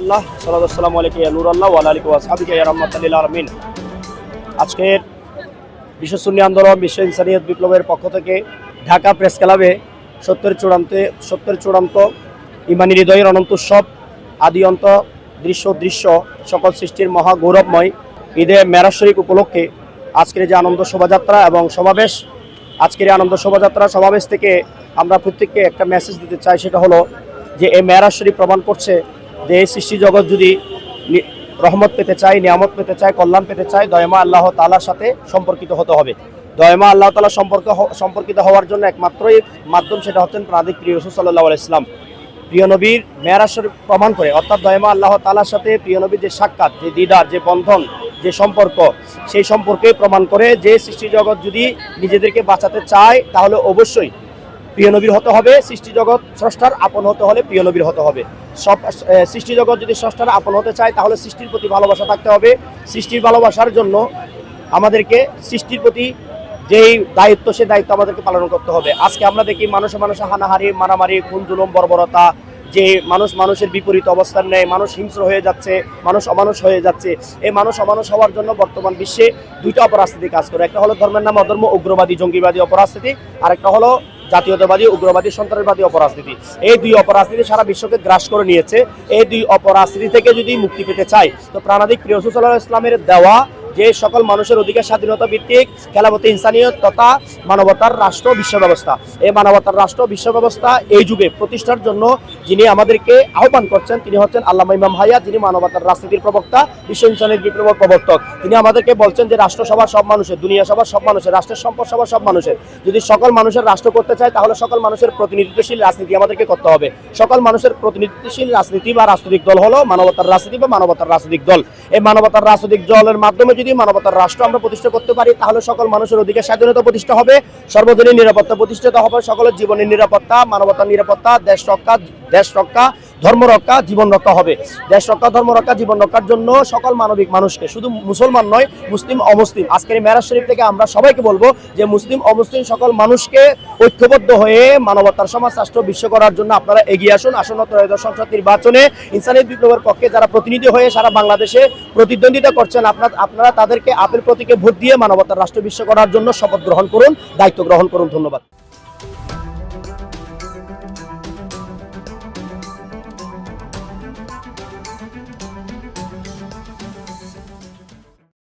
আল্লাহ সালাম আলাইকুম নুরাল্লাহ আলিক ওয়াসহাবিকা ইয়া রাহমাতাল্লিল আলামিন। আজকের বিশ্ব সুন্নি আন্দোলন, বিশ্ব ইনসানিয়ত বিপ্লবের পক্ষ থেকে ঢাকা প্রেস ক্লাবে সত্যের চূড়ান্তে সত্যের চূড়ান্ত ইমানি হৃদয়ের অনন্ত উৎসব, আদি অন্ত দৃশ্য দৃশ্য সকল সৃষ্টির মহা গৌরবময় ঈদে মেরাজ উপলক্ষে আজকের যে আনন্দ শোভাযাত্রা এবং সমাবেশ, আজকের আনন্দ শোভাযাত্রা সমাবেশ থেকে আমরা প্রত্যেককে একটা মেসেজ দিতে চাই, সেটা হলো যে এই মেরাজ প্রমাণ করছে যে এই সৃষ্টি জগৎ যদি রহমত পেতে চায়, নিয়ামত পেতে চায়, কল্যাণ পেতে চায়, দয়মা আল্লাহ তালার সাথে সম্পর্কিত হতে হবে। দয়মা আল্লাহ তালা সম্পর্ক সম্পর্কিত হওয়ার জন্য একমাত্রই মাধ্যম সেটা হচ্ছেন প্রাদিক প্রিয় রসুল সাল্লাহ ইসলাম প্রিয় নবীর মেয়ারাজ শরীফ প্রমাণ করে, অর্থাৎ দয়মা আল্লাহ তালার সাথে প্রিয় নবীর যে সাক্ষাৎ, যে দিদার, যে বন্ধন, যে সম্পর্ক, সেই সম্পর্কে প্রমাণ করে যে সৃষ্টি জগৎ যদি নিজেদেরকে বাঁচাতে চায়, তাহলে অবশ্যই প্রিয় নবীর হতে হবে, সৃষ্টি জগৎ স্রষ্টার আপন হতে হলে প্রিয় নবীর হতে হবে। সব সৃষ্টি জগৎ যদি স্রষ্টার আপন হতে চায়, তাহলে সৃষ্টির প্রতি ভালোবাসা থাকতে হবে। সৃষ্টির ভালোবাসার জন্য আমাদেরকে সৃষ্টির প্রতি যেই দায়িত্ব, সে দায়িত্ব আমাদেরকে পালন করতে হবে। আজকে আমরা দেখি মানুষে মানুষে হানাহারি মারামারি, খুন, জুলুম, বর্বরতা, যে মানুষ মানুষের বিপরীত অবস্থান নেয়, মানুষ হিংস্র হয়ে যাচ্ছে, মানুষ অমানুষ হয়ে যাচ্ছে। এই মানুষ অমানুষ হওয়ার জন্য বর্তমান বিশ্বে দুইটা অপরাজনীতি কাজ করে। একটা হলো ধর্মের নাম অধর্ম, উগ্রবাদী, জঙ্গিবাদী অপরাজনীতি আর একটা হলো জাতীয়তাবাদী, উগ্রবাদী, সন্ত্রাসবাদী অপরাজনীতি। এই দুই অপরাজনীতি সারা বিশ্বকে গ্রাস করে নিয়েছে। এই দুই অপরাজনীতি থেকে যদি মুক্তি পেতে চায়, তো প্রাণাদিক প্রিয় ইসলামের দেওয়া যে সকল মানুষের অধিকার স্বাধীনতা ভিত্তিক খেলাপতি ইনসানিয়ত তথা মানবতার রাষ্ট্র বিশ্ব ব্যবস্থা এই মানবতার রাষ্ট্র বিশ্ব ব্যবস্থা এই যুগে প্রতিষ্ঠার জন্য যিনি আমাদেরকে আহ্বান করছেন, তিনি হচ্ছেন আল্লামা ইমাম হাইয়া যিনি মানবতার রাজনীতির প্রবক্তা, বিশ্ব ইনসানের বিপ্লব প্রবর্তক। তিনি আমাদেরকে বলছেন যে রাষ্ট্র সভা সব মানুষের, দুনিয়া সভা সব মানুষের, রাষ্ট্রের সম্পদ সভা সব মানুষের। যদি সকল মানুষের রাষ্ট্র করতে চায়, তাহলে সকল মানুষের প্রতিনিধিত্বশীল রাজনীতি আমাদেরকে করতে হবে। সকল মানুষের প্রতিনিধিত্বশীল রাজনীতি বা রাজনৈতিক দল হলো মানবতার রাজনীতি বা মানবতার রাজনৈতিক দল। এই মানবতার রাজনৈতিক দলের মাধ্যমে যদি মানবতার রাষ্ট্র আমরা প্রতিষ্ঠা করতে পারি, তাহলে সকল মানুষের অধিকার স্বাধীনতা প্রতিষ্ঠা হবে, সর্বজনীন নিরাপত্তা প্রতিষ্ঠিত হবে, সকলের জীবনের নিরাপত্তা, মানবতার নিরাপত্তা, দেশ রক্ষা দেশ রক্ষা ধর্ম রক্ষা জীবন রক্ষা হবে। দেশ রক্ষা ধর্ম রক্ষা জীবন রক্ষার জন্য সকল মানবিক মানুষকে, শুধু মুসলমান নয়, মুসলিম, অমুসলিম। আজকের এই মেরাজ শরীফ থেকে আমরা সবাইকে বলব যে মুসলিম, অমুসলিম সকল মানুষকে ঐক্যবদ্ধ হয়ে মানবতার সমাজ, রাষ্ট্র, বিশ্ব করার জন্য আপনারা এগিয়ে আসুন। আসন্ন ত্রয়োদশ সংসদ নির্বাচনে ইনসানি বিপ্লবের পক্ষে যারা প্রতিনিধি হয়ে সারা বাংলাদেশে প্রতিদ্বন্দ্বিতা করছেন, আপনার, আপনারা তাদেরকে আপেল প্রতীকে ভোট দিয়ে মানবতার রাষ্ট্র, বিশ্ব করার জন্য শপথ গ্রহণ করুন, দায়িত্ব গ্রহণ করুন। ধন্যবাদ।